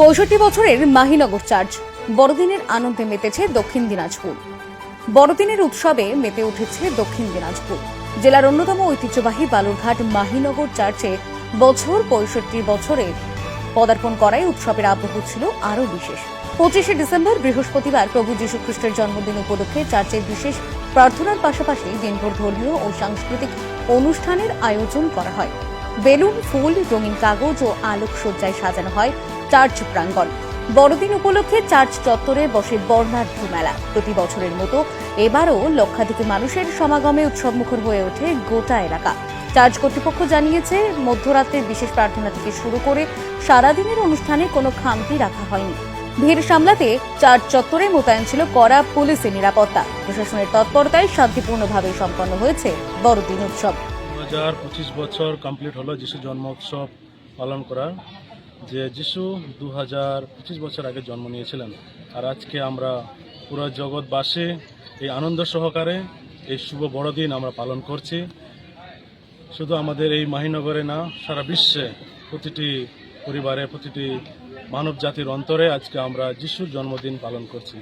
পঁয়ষট্টি বছরের মাহিনগর চার্চ, বড়দিনের আনন্দে মেতেছে দক্ষিণ দিনাজপুর। বড়দিনের উৎসবে মেতে উঠেছে দক্ষিণ দিনাজপুর। জেলার অন্যতম ঐতিহ্যবাহী বালুরঘাট মাহিনগর চার্চে বছর পঁয়ষট্টি বছরে পদার্পণ করায় উৎসবের আবহ ছিল আরও বিশেষ। পঁচিশে ডিসেম্বর বৃহস্পতিবার প্রভু যীশুখ্রিস্টের জন্মদিন উপলক্ষে চার্চে বিশেষ প্রার্থনার পাশাপাশি দিনভর ধর্মীয় ও সাংস্কৃতিক অনুষ্ঠানের আয়োজন করা হয়। বেলুন, ফুল, রঙিন কাগজ ও আলোকসজ্জায় সাজানো হয় চার্চ প্রাঙ্গণ। বড়দিন উপলক্ষে চার্চ চত্বরে বসে বর্ণাঢ্য মেলা। প্রতি বছরের মতো এবারও লক্ষাধিক মানুষের সমাগমে উৎসবমুখর হয়ে ওঠে গোটা এলাকা। চার্চ কর্তৃপক্ষ জানিয়েছে মধ্যরাত্রের বিশেষ প্রার্থনা থেকে শুরু করে সারাদিনের অনুষ্ঠানে কোনো খামতি রাখা হয়নি। ভিড় সামলাতে চার্চ চত্বরে মোতায়েন ছিল কড়া পুলিশের নিরাপত্তা। প্রশাসনের তৎপরতায় শান্তিপূর্ণভাবে সম্পন্ন হয়েছে বড়দিন উৎসব। হাজার পঁচিশ বছর কমপ্লিট হলো যিশু জন্ম উৎসব পালন করার, যে যিশু দু হাজার পঁচিশ বছর আগে জন্ম নিয়েছিলেন। আর আজকে আমরা পুরো জগৎবাসী এই আনন্দ সহকারে এই শুভ বড়দিন আমরা পালন করছি। শুধু আমাদের এই মাহিনগরে না, সারা বিশ্বে প্রতিটি পরিবারে, প্রতিটি মানব জাতির অন্তরে আজকে আমরা যিশুর জন্মদিন পালন করছি।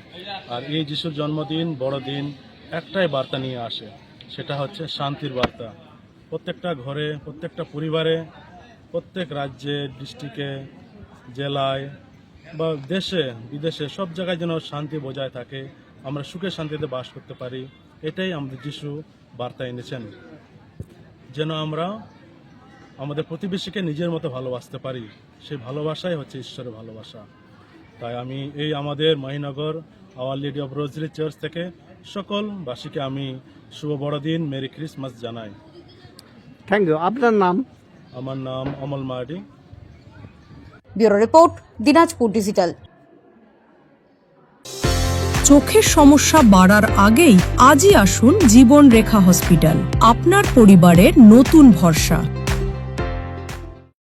আর এই যিশুর জন্মদিন, বড়দিন একটাই বার্তা নিয়ে আসে, সেটা হচ্ছে শান্তির বার্তা। প্রত্যেকটা ঘরে, প্রত্যেকটা পরিবারে, প্রত্যেক রাজ্যে, ডিস্ট্রিক্টে, জেলায় বা দেশে, বিদেশে সব জায়গায় যেন শান্তি বজায় থাকে, আমরা সুখে শান্তিতে বাস করতে পারি, এটাই আমাদের যিশু বার্তা এনেছেন। যেন আমরা আমাদের প্রতিবেশীকে নিজের মতো ভালোবাসতে পারি, সেই ভালোবাসাই হচ্ছে ঈশ্বরের ভালোবাসা। তাই আমি এই আমাদের Mahinagar our lady of rosary church থেকে সকল বাসীকে আমি শুভ বড়দিন, মেরি ক্রিসমাস জানাই। থ্যাংক ইউ আপনার নাম? আমার নাম Amal Mardi bureau report Dinajpur digital. চোখের সমস্যা বাড়ার আগেই আজই আসুন জীবন রেখা হসপিটাল। আপনার পরিবারের নতুন ভরসা।